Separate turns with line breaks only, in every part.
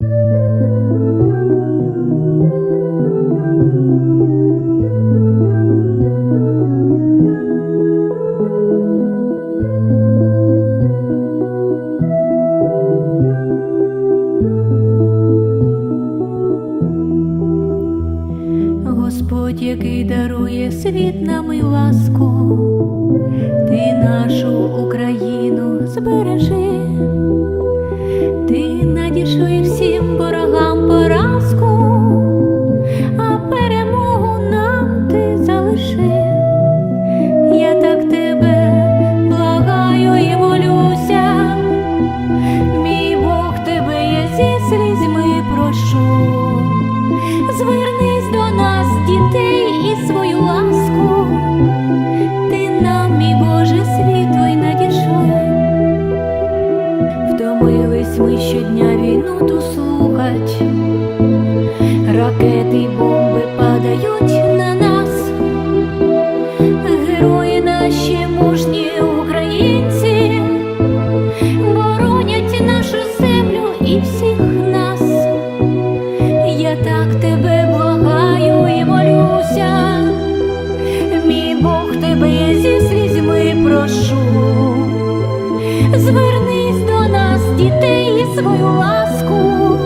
Господь, який дарує світ нам і ласку, ти нашу Україну збережи, прошу. Звернись до нас, дітей, і свою ласку, ти нам, мій Боже, світлий надішли. Втомились ми щодня війну ту слухать, ракети й бомби падають тебе благаю і молюся, мій Бог тебе зі слізьми прошу. Звернись до нас, дітей, і свою ласку,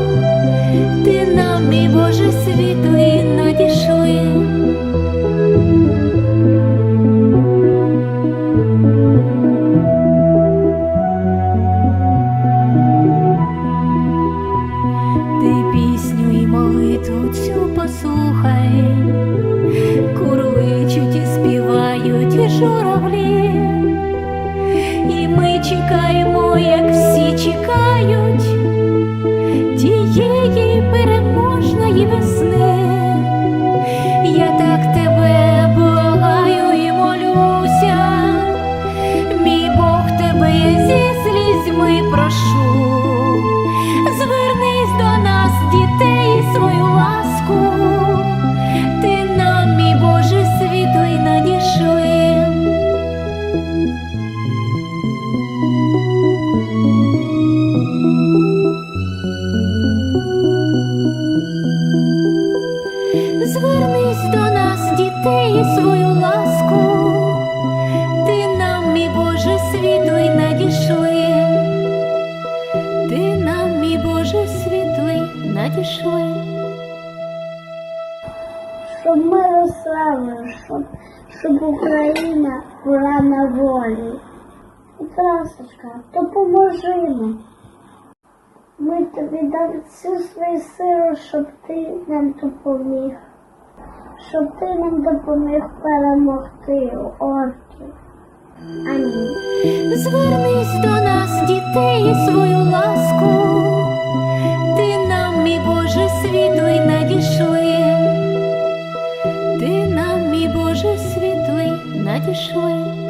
цю послухай, курличуть і співають журавлі, мій Боже, світлий надішли.
щоб ми росли, щоб, щоб Україна була на волі. Трасочка, допоможи нам. Ми тобі дали всю свою силу, щоб ти нам допоміг, щоб ти нам допоміг перемогти орків. Амінь.
Звернись до нас, дітей, свою ласку, Ти нам,